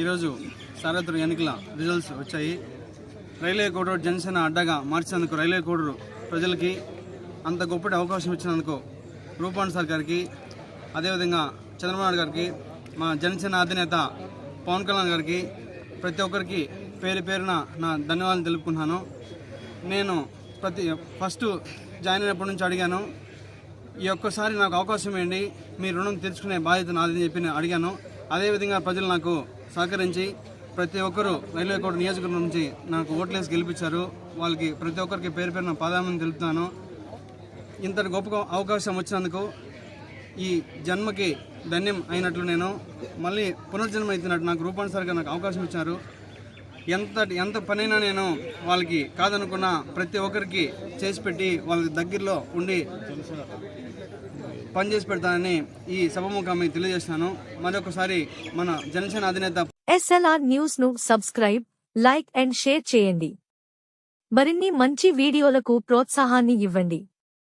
ఈరోజు సార్వత్రిక ఎన్నికల రిజల్ట్స్ వచ్చాయి. రైల్వే కోడూరు జనసేన అడ్డగా మార్చినందుకు రైల్వే కోడూరు ప్రజలకి అంత గొప్పటి అవకాశం ఇచ్చినందుకు రూపాన్ సార్ గారికి అదేవిధంగా చంద్రబాబు గారికి మా జనసేన అధినేత పవన్ కళ్యాణ్ గారికి ప్రతి ఒక్కరికి పేరు పేరున నా ధన్యవాదాలు తెలుపుకున్నాను నేను ప్రతి ఫస్ట్ జాయిన్ అయినప్పటి నుంచి అడిగాను ఈ ఒక్కసారి నాకు అవకాశం ఇవ్వండి మీ రుణం తీర్చుకునే బాధ్యత నాదని చెప్పి నేను అడిగాను. అదేవిధంగా ప్రజలు నాకు సహకరించి ప్రతి ఒక్కరూ రైల్వే కోట నియోజకవర్గం నుంచి నాకు ఓట్లేసి గెలిపించారు. వాళ్ళకి ప్రతి ఒక్కరికి పేరు పేరున పాదామని తెలుపుతాను ఇంతటి గొప్ప అవకాశం వచ్చినందుకు ఈ జన్మకి ధన్యం అయినట్లు నేను మళ్ళీ పునర్జన్మ అవుతున్నట్టు నాకు రూపానుసారిగా నాకు అవకాశం ఇచ్చారు. ఎంత ఎంత పనైనా నేను వాళ్ళకి కాదనుకున్న ప్రతి ఒక్కరికి చేసి పెట్టి వాళ్ళ దగ్గరలో ఉండి పనిచేసి పెడతానని ఈ సభముఖాన్ని తెలియజేస్తాను మరొకసారి మన జనసేన అధినేత ఎస్ఎల్ఆర్ న్యూస్ను సబ్స్క్రైబ్ లైక్ అండ్ షేర్ చేయండి. మరిన్ని మంచి వీడియోలకు ప్రోత్సాహాన్ని ఇవ్వండి.